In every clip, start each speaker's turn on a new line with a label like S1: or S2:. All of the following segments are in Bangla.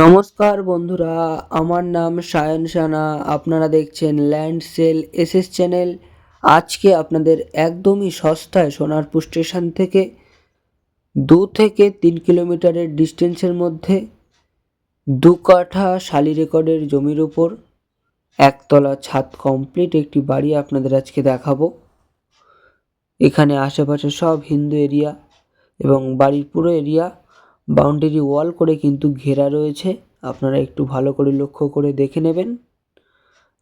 S1: নমস্কার বন্ধুরা, আমার নাম সায়ন সানা। আপনারা দেখছেন ল্যান্ড সেল এসএস চ্যানেল। আজকে আপনাদের একদমই সস্তায় সোনারপুর স্টেশন থেকে দু থেকে তিন কিলোমিটারের ডিস্টেন্সের মধ্যে দু কাঠা শালি রেকর্ডের জমির উপর একতলা ছাদ কমপ্লিট একটি বাড়ি আপনাদের আজকে দেখাবো। এখানে আশেপাশে সব হিন্দু এরিয়া এবং বাড়ির পুরো এরিয়া বাউন্ডারি ওয়াল করে কিন্তু ঘেরা রয়েছে। আপনারা একটু ভালো করে লক্ষ্য করে দেখে নেবেন।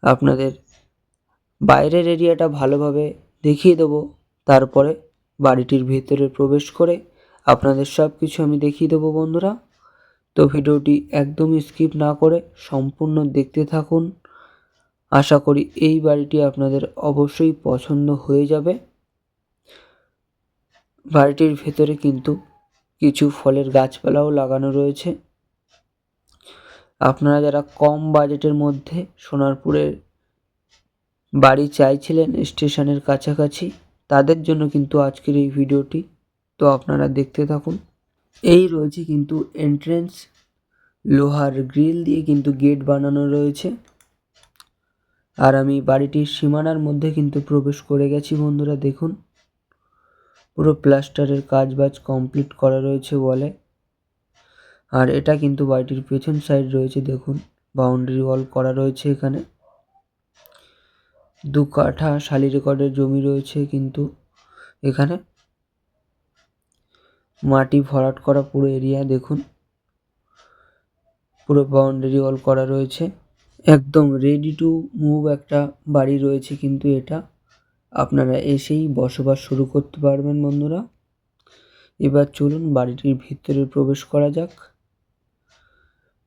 S1: আপনাদের বাইরের এরিয়াটা ভালোভাবে দেখিয়ে দেবো। তারপরে বাড়িটির ভেতরে প্রবেশ করে আপনাদের সব কিছু আমি দেখিয়ে দেবো বন্ধুরা। তো ভিডিওটি একদমই স্কিপ না করে সম্পূর্ণ দেখতে থাকুন। আশা করি এই বাড়িটি আপনাদের অবশ্যই পছন্দ হয়ে যাবে। বাড়িটির ভেতরে কিন্তু কিছু ফলের গাছপালাও লাগানো রয়েছে। আপনারা যারা কম বাজেটের মধ্যে সোনারপুরের বাড়ি চাইছিলেন স্টেশনের কাছাকাছি, তাদের জন্য কিন্তু আজকের এই ভিডিওটি। তো আপনারা দেখতে থাকুন। এই রয়েছে কিন্তু এন্ট্রেন্স লোহার গ্রিল দিয়ে কিন্তু গেট বানানো রয়েছে। আর আমি বাড়িটির সীমানার মধ্যে কিন্তু প্রবেশ করে গেছি বন্ধুরা, দেখুন। পুরো প্লাস্টারের কাজ বাজ কমপ্লিট করা রয়েছে বলে আর এটা কিন্তু বাড়িটির পেছন সাইড রয়েছে, দেখুন। বাউন্ডারি ওয়াল করা রয়েছে এখানে। দু কাঠা শালি রেকর্ডের জমি রয়েছে কিন্তু এখানে। মাটি ভরাট করা পুরো এরিয়া, দেখুন। পুরো বাউন্ডারি ওয়াল করা রয়েছে। একদম রেডি টু মুভ একটা বাড়ি রয়েছে কিন্তু এটা। আপনারা এসেই বসবাস শুরু করতে পারবেন, বন্ধুরা। এবার চলুন বাড়িটির ভিতরে প্রবেশ করা যাক।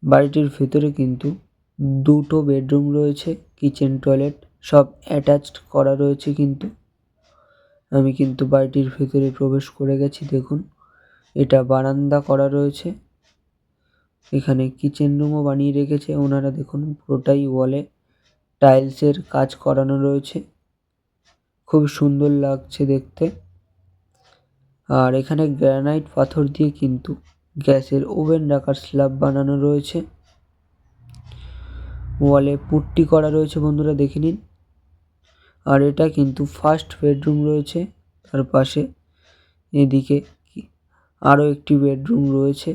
S1: বাড়িটির ভিতরে কিন্তু দুটো বেডরুম রয়েছে, কিচেন, টয়লেট, সব অ্যাটাচড করা রয়েছে কিন্তু। আমি কিন্তু বাড়িটির ভিতরে প্রবেশ করে গেছি, দেখুন। এটা বারান্দা করা রয়েছে। এখানে কিচেন রুমও বানিয়ে রেখেছে। ওনারা দেখুন পুরোটাই ওয়ালে টাইলসের কাজ করানো রয়েছে। খুব সুন্দর লাগছে দেখতে। আর এখানে গ্রানাইট পাথর দিয়ে কিন্তু গ্যাসের ওভেন রাখার স্ল্যাব বানানো রয়েছে। ওয়ালে পুট্টি করা রয়েছে বন্ধুরা, দেখে নিন। আর এটা কিন্তু ফার্স্ট বেডরুম রয়েছে। তার পাশে এদিকে আরও একটি বেডরুম রয়েছে।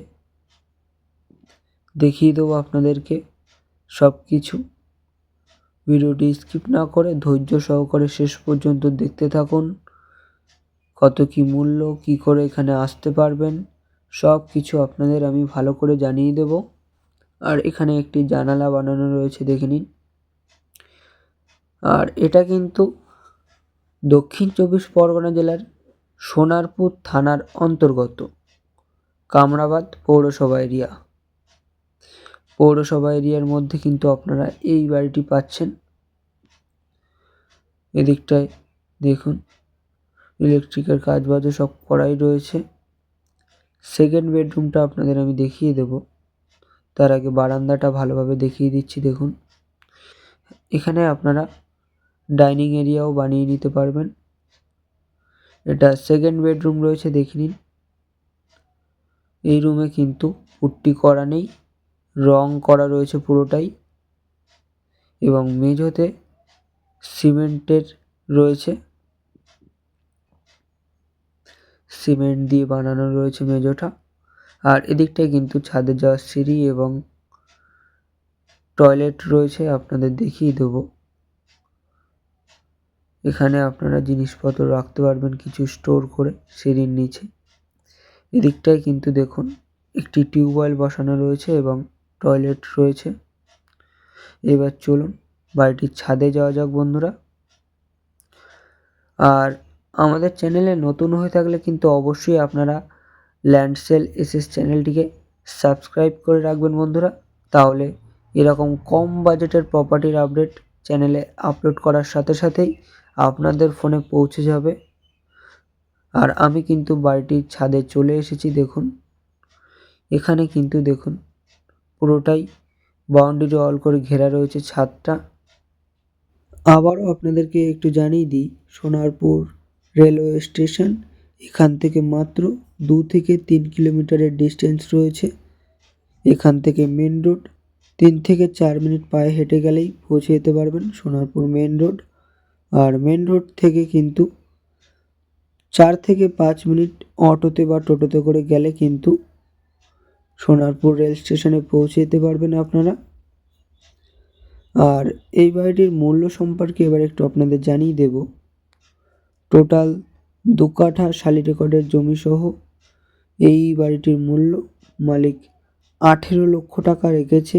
S1: দেখিয়ে দেবো আপনাদেরকে সব কিছু ভিডিওটি স্কিপ না করে ধৈর্য সহকারে শেষ পর্যন্ত দেখতে থাকুন। কত কি মূল্য, কি করে এখানে আসতে পারবেন, সব কিছু আপনাদের আমি ভালো করে জানিয়ে দেব। আর এখানে একটি জানালা বানানো রয়েছে, দেখে নিন। আর এটা কিন্তু দক্ষিণ চব্বিশ পরগনা জেলার সোনারপুর থানার অন্তর্গত, কামরাবাদ পৌরসভা এরিয়া। পৌরসভা এরিয়ার মধ্যে কিন্তু আপনারা এই বাড়িটি পাচ্ছেন। এদিকটায় দেখুন, ইলেকট্রিকের কাজ বাজও সব করাই রয়েছে। সেকেন্ড বেডরুমটা আপনাদের আমি দেখিয়ে দেব। তার আগে বারান্দাটা ভালোভাবে দেখিয়ে দিচ্ছি, দেখুন। এখানে আপনারা ডাইনিং এরিয়াও বানিয়ে নিতে পারবেন। এটা সেকেন্ড বেডরুম রয়েছে, দেখে নিন। এই রুমে কিন্তু পুট্টি করা নেই। রং করা রয়েছে পুরোটাই এবং মেঝোতে সিমেন্টের রয়েছে। সিমেন্ট দিয়ে বানানো রয়েছে মেঝোটা। আর এদিকটায় কিন্তু ছাদে যাওয়ার সিঁড়ি এবং টয়লেট রয়েছে, আপনাদের দেখিয়ে দেবো। এখানে আপনারা জিনিসপত্র রাখতে পারবেন কিছু স্টোর করে সিঁড়ির নিচে। এদিকটায় কিন্তু দেখুন, একটি টিউবওয়েল বসানো রয়েছে এবং টয়লেট রয়েছে। এবার চলুন বাড়িটির ছাদে যাওয়া যাক বন্ধুরা। আর আমাদের চ্যানেলে নতুন হয়ে থাকলে কিন্তু অবশ্যই আপনারা ল্যান্ডসেল এসএস চ্যানেলটিকে সাবস্ক্রাইব করে রাখবেন বন্ধুরা। তাহলে এরকম কম বাজেটের প্রপার্টির আপডেট চ্যানেলে আপলোড করার সাথে সাথেই আপনাদের ফোনে পৌঁছে যাবে। আর আমি কিন্তু বাড়িটির ছাদে চলে এসেছি, দেখুন। এখানে কিন্তু দেখুন পুরোটাই বাউন্ডারি ওয়াল করে ঘেরা রয়েছে ছাদটা। আবারও আপনাদেরকে একটু জানিয়ে দিই, সোনারপুর রেলওয়ে স্টেশন, এখান থেকে মাত্র দু থেকে তিন কিলোমিটারের ডিস্টেন্স রয়েছে। এখান থেকে মেন রোড, তিন থেকে চার মিনিট পায়ে হেঁটে গেলেই পৌঁছে যেতে পারবেন সোনারপুর মেন রোড। আর মেন রোড থেকে কিন্তু চার থেকে পাঁচ মিনিট অটোতে বা টোটোতে করে গেলে কিন্তু সোনারপুর রেল স্টেশনে পৌঁছে যেতে পারবেন আপনারা। আর এই বাড়িটির মূল্য সম্পর্কে এবার একটু আপনাদের জানিয়ে দেব। টোটাল দু কাঠা শালি রেকর্ডের জমি সহ এই বাড়িটির মূল্য মালিক আঠেরো লক্ষ টাকা রেখেছে।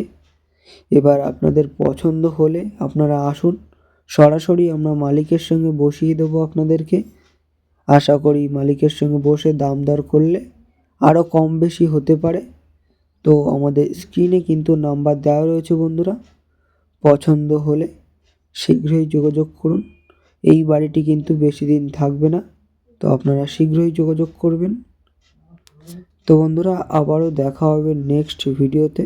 S1: এবার আপনাদের পছন্দ হলে আপনারা আসুন, সরাসরি আমরা মালিকের সঙ্গে বসিয়ে দেবো আপনাদেরকে। আশা করি মালিকের সঙ্গে বসে দাম দর করলে আরও কম বেশি হতে পারে। তো আমাদের স্ক্রিনে কিন্তু নাম্বার দেওয়া রয়েছে বন্ধুরা। পছন্দ হলে শীঘ্রই যোগাযোগ করুন। এই বাড়িটি কিন্তু বেশি দিন থাকবে না, তো আপনারা শীঘ্রই যোগাযোগ করবেন। তো বন্ধুরা, আবারও দেখা হবে নেক্সট ভিডিওতে